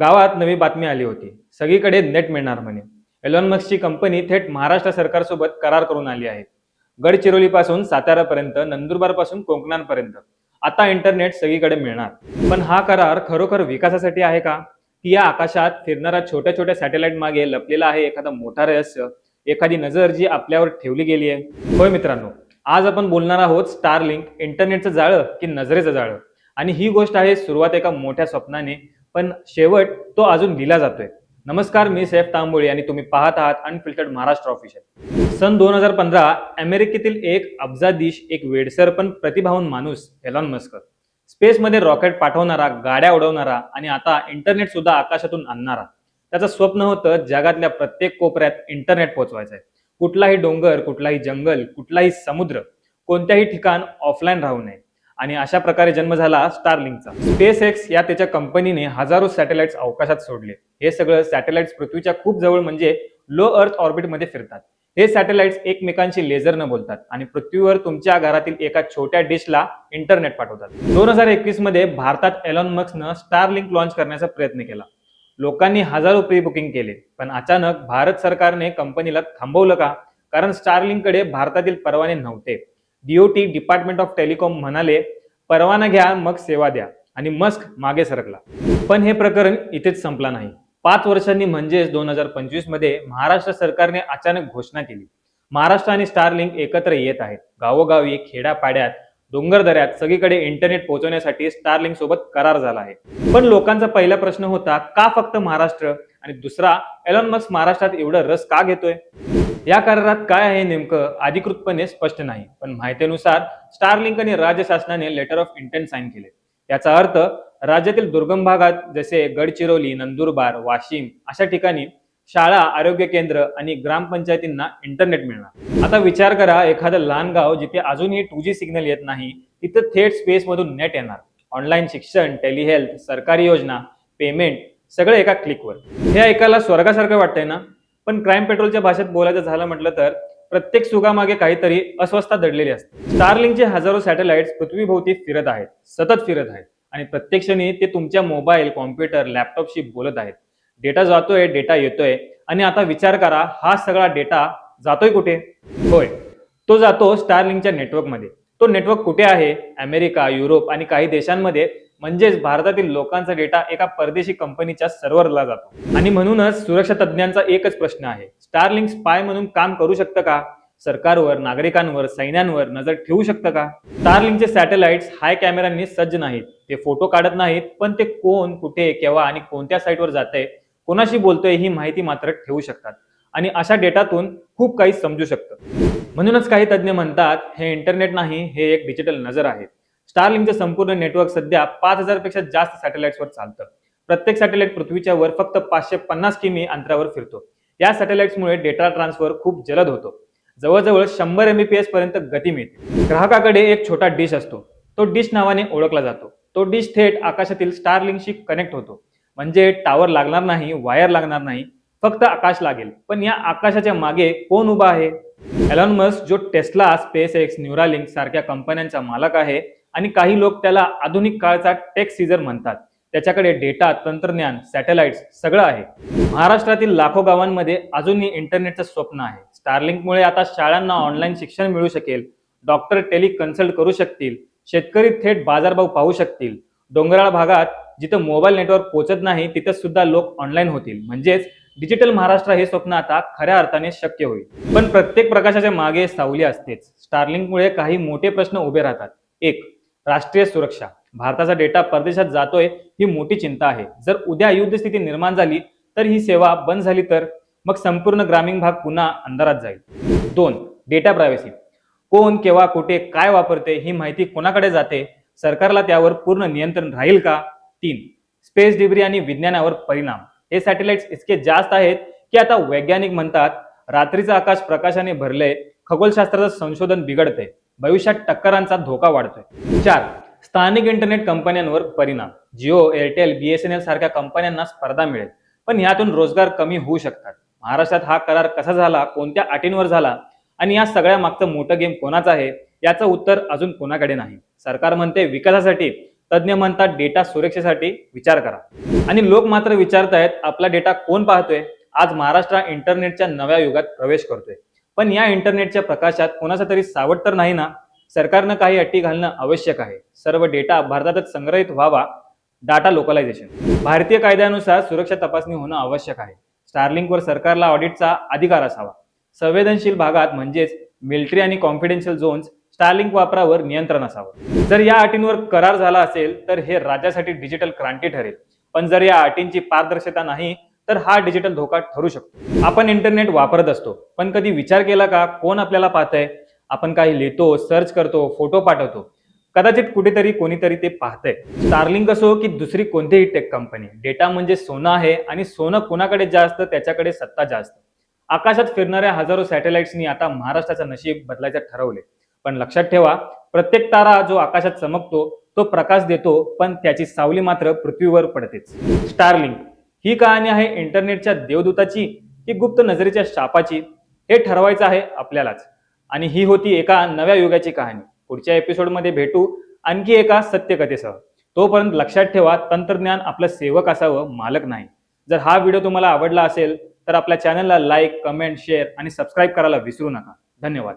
गावात नवी बातमी आली होती. सगळीकडे नेट मिळणार म्हणे. एलॉन मस्कची कंपनी थेट महाराष्ट्र सरकारसोबत करार करून आली आहे. गडचिरोलीपासून सातारापर्यंत नंदुरबारपासून कोकणांपर्यंत. आता इंटरनेट सगळीकडे मिळणार. पण हा करार खरोखर विकासासाठी आहे का? की या आकाशात फिरणाऱ्या छोट्या छोट्या सॅटेलाइट मागे लपलेला आहे एखादा मोठा रहस्य? एखादी नजर जी आपल्यावर ठेवली गेली आहे? होय मित्रांनो आज आपण बोलणार आहोत स्टारलिंक इंटरनेटचं जाळं की नजरेचं जाळं? आणि ही गोष्ट आहे सुरुवात एका मोठ्या स्वप्नाने पण शेवट तो अजून दिला जातोय. नमस्कार मी सैफ तांबोळी आणि तुम्ही पाहत आहात अनफिल्टर्ड महाराष्ट्र ऑफिशियल सन दोन हजार पंधरा अमेरिकेतील एक अब्जाधीश एक वेडसर पण प्रतिभावान माणूस एलॉन मस्क स्पेसमध्ये रॉकेट पाठवणारा गाड्या उडवणारा आणि आता इंटरनेट सुद्धा आकाशातून आणणारा. त्याचं स्वप्न होतं जगातल्या प्रत्येक कोपऱ्यात इंटरनेट पोहोचवायचं आहे कुठलाही डोंगर कुठलाही जंगल कुठलाही समुद्र कोणत्याही ठिकाण ऑफलाईन राहू नये. आणि अशा प्रकारे जन्म झाला स्टारलिंकचा स्पेस एक्स या त्याच्या कंपनीने हजारो सॅटेलाइट्स अवकाशात सोडले. हे सगळं सॅटेलाइट्स पृथ्वीच्या खूप जवळ म्हणजे लो अर्थ ऑर्बिटमध्ये फिरतात. हे सॅटेलाइट्स एकमेकांशी लेझर न बोलतात आणि पृथ्वीवर तुमच्या घरातील एका छोट्या डिशला इंटरनेट पाठवतात. दोन हजार एकवीसमध्ये भारतात एलॉन मक्सनं स्टारलिंक लॉन्च करण्याचा प्रयत्न केला. लोकांनी हजारो प्री बुकिंग केले पण अचानक भारत सरकारने कंपनीला थांबवलं का? कारण स्टारलिंककडे भारतातील परवाने नव्हते. डीओटी डिपार्टमेंट ऑफ टेलिकॉम म्हणाले परवाना घ्या मग सेवा द्या. आणि मस्क मागे सरकला. पण हे प्रकरण इथेच संपला नाही. पाच वर्षांनी म्हणजेच दोन हजार पंचवीसमध्ये महाराष्ट्र सरकारने अचानक घोषणा केली. महाराष्ट्र आणि स्टारलिंक एकत्र येत आहेत. गावोगावी खेड्यापाड्यात डोंगरदऱ्यात सगळीकडे इंटरनेट पोहोचवण्यासाठी स्टारलिंक सोबत करार झाला आहे. पण लोकांचा पहिला प्रश्न होता का फक्त महाराष्ट्र? आणि दुसरा एलॉन मस्क महाराष्ट्रात एवढं रस का घेतोय? या करारात काय आहे नेमकं अधिकृतपणे स्पष्ट नाही. पण माहितीनुसार स्टारलिंक आणि राज्य शासनाने लेटर ऑफ इंटेंट साईन केले. याचा अर्थ राज्यातील दुर्गम भागात जसे गडचिरोली नंदुरबार वाशिम अशा ठिकाणी शाळा आरोग्य केंद्र आणि ग्रामपंचायतींना इंटरनेट मिळणार. आता विचार करा एखादं लहान गाव जिथे अजूनही टू जी सिग्नल येत नाही तिथं थेट स्पेसमधून नेट येणार. ऑनलाईन शिक्षण टेलिहेल्थ सरकारी योजना पेमेंट सगळं एका क्लिकवर हे ऐकायला स्वर्गासारखं वाटतंय ना? पण क्राईम पेट्रोलच्या भाषेत बोलायचं झालं म्हटलं तर प्रत्येक सुगामागे काहीतरी अस्वस्थता दडलेली असते. स्टारलिंगचे हजारो सॅटेलाइट्स पृथ्वीभोवती फिरत आहेत सतत फिरत आहेत आणि प्रत्येक क्षणी ते तुमच्या मोबाईल कॉम्प्युटर लॅपटॉपशी बोलत आहेत. डेटा जातोय डेटा येतोय आणि आता विचार करा हा सगळा डेटा जातोय कुठे? होय तो जातो स्टारलिंगच्या नेटवर्कमध्ये. तो नेटवर्क कुठे आहे? अमेरिका युरोप आणि काही देशांमध्ये म्हणजेच भारतातील लोकांचा डेटा एका परदेशी कंपनीच्या सर्व्हरला जातो. आणि म्हणूनच सुरक्षा तज्ज्ञांचा एकच प्रश्न आहे. स्टारलिंक स्पाय म्हणून काम करू शकतं का? सरकारवर नागरिकांवर सैन्यांवर नजर ठेवू शकतं का? स्टारलिंकचे सॅटेलाइट्स हाय कॅमेऱ्यांनी सज्ज नाहीत. ते फोटो काढत नाहीत पण ते कोण कुठे केव्हा आणि कोणत्या साईटवर जाते कोणाशी बोलतोय ही माहिती मात्र ठेवू शकतात. आणि अशा डेटातून खूप काही समजू शकतं. म्हणूनच काही तज्ज्ञ म्हणतात हे इंटरनेट नाही हे एक डिजिटल नजर आहे. स्टारलिंकचं संपूर्ण नेटवर्क सध्या पाच हजारपेक्षा जास्त सॅटेलाइट्सवर चालतं. प्रत्येक सॅटेलाइट पृथ्वीच्या वर फक्त पाचशे पन्नास किमी अंतरावर फिरतो. या सॅटेलाइट्समुळे डेटा ट्रान्सफर खूप जलद होतो. जवळजवळ शंभर एमबीपीएस पर्यंत गती मिळते. ग्राहकाकडे एक छोटा डिश असतो. तो डिश नावाने ओळखला जातो. तो डिश थेट आकाशातील स्टारलिंकशी कनेक्ट होतो. म्हणजे टावर लागणार नाही वायर लागणार नाही फक्त आकाश लागेल. पण या आकाशाच्या मागे कोण उभा आहे? एलॉन मस्क जो टेस्ला स्पेस एक्स न्यूरालिंक सारख्या कंपन्यांचा मालक आहे आणि काही लोक त्याला आधुनिक काळचा टेक सीझर म्हणतात. त्याच्याकडे डेटा तंत्रज्ञान सॅटेलाइट्स सगळं आहे. महाराष्ट्रातील लाखो गावांमध्ये अजूनही इंटरनेटचं स्वप्न आहे. स्टारलिंकमुळे आता शाळांना ऑनलाईन शिक्षण मिळू शकेल. डॉक्टर टेली कन्सल्ट करू शकतील. शेतकरी थेट बाजारभाव पाहू शकतील. डोंगराळ भागात जिथं मोबाईल नेटवर्क पोहोचत नाही तिथं सुद्धा लोक ऑनलाईन होतील. म्हणजेच डिजिटल महाराष्ट्र हे स्वप्न आता खऱ्या अर्थाने शक्य होईल. पण प्रत्येक प्रकाशाच्या मागे सावली असतेच. स्टारलिंकमुळे काही मोठे प्रश्न उभे राहतात. एक राष्ट्रीय सुरक्षा. भारताचा डेटा परदेशात जातोय ही मोठी चिंता आहे. जर उद्या युद्ध स्थिती निर्माण झाली तर ही सेवा बंद झाली तर मग संपूर्ण ग्रामीण भाग पुन्हा अंधारात जाईल. दोन डेटा प्रायव्हसी. कोण केव्हा कुठे काय वापरते ही माहिती कोणाकडे जाते सरकारला त्यावर पूर्ण नियंत्रण राहील का? तीन स्पेस डिब्री आणि विज्ञानावर परिणाम. हे सॅटेलाइट्स इतके जास्त आहेत की आता वैज्ञानिक म्हणतात रात्रीचं आकाश प्रकाशाने भरले खगोलशास्त्राचं संशोधन बिघडते भविष्यात टक्करांचा धोका वाढतोय. चार स्थानिक इंटरनेट कंपन्यांवर परिणाम. जिओ एअरटेल बीएसएनएल सारख्या कंपन्यांना स्पर्धा मिळेल. पण यातून रोजगार कमी होऊ शकतात. महाराष्ट्रात हा करार कसा झाला कोणत्या अटींवर झाला आणि या सगळ्या मागचं मोठं गेम कोणाचं आहे याचं उत्तर अजून कोणाकडे नाही. सरकार म्हणते विकासासाठी. तज्ज्ञ म्हणतात डेटा सुरक्षेसाठी. विचार करा. आणि लोक मात्र विचारतायत आपला डेटा कोण पाहतोय? आज महाराष्ट्र इंटरनेटच्या नव्या युगात प्रवेश करतोय. पण या इंटरनेटच्या प्रकाशात कोणाचा तरी सावट तर नाही ना? सरकारनं काही अटी घालणं आवश्यक आहे. सर्व डेटा भारतातच संग्रहित व्हावा. डाटा लोकलायझेशन भारतीय कायद्यानुसार सुरक्षा तपासणी होणं आवश्यक आहे. स्टारलिंकवर सरकारला ऑडिटचा अधिकार असावा. संवेदनशील भागात म्हणजेच मिलिटरी आणि कॉन्फिडेन्शियल झोन्स स्टारलिंक वापरावर नियंत्रण असावं. जर या अटींवर करार झाला असेल तर हे राज्यासाठी डिजिटल क्रांती ठरेल. पण जर या अटींची पारदर्शकता नाही तर हा डिजिटल धोका ठरू शकतो. आपण इंटरनेट वापरत असतो पण कधी विचार केला का कोण आपल्याला पाहतंय? आपण काही लिहितो सर्च करतो फोटो पाठवतो. कदाचित कुठेतरी कोणीतरी ते पाहतंय. स्टारलिंक असो की दुसरी कोणतीही टेक कंपनी डेटा म्हणजे सोनं आहे आणि सोनं कोणाकडे जास्त त्याच्याकडे सत्ता जास्त. आकाशात फिरणाऱ्या हजारो सॅटेलाइट्सनी आता महाराष्ट्राचं नशीब बदलायचं ठरवले पण लक्षात ठेवा प्रत्येक तारा जो आकाशात चमकतो तो प्रकाश देतो पण त्याची सावली मात्र पृथ्वीवर पडतेच. स्टारलिंक ही कहाणी आहे इंटरनेटच्या देवदूताची की गुप्त नजरेच्या शापाची. हे ठरवायचं आहे आपल्यालाच. आणि ही होती एका नव्या युगाची कहाणी. पुढच्या एपिसोडमध्ये भेटू आणखी एका सत्यकथेसह. तोपर्यंत लक्षात ठेवा तंत्रज्ञान आपलं सेवक असावं मालक नाही. जर हा व्हिडिओ तुम्हाला आवडला असेल तर आपल्या चॅनलला लाईक कमेंट शेअर आणि सबस्क्राईब करायला विसरू नका. धन्यवाद.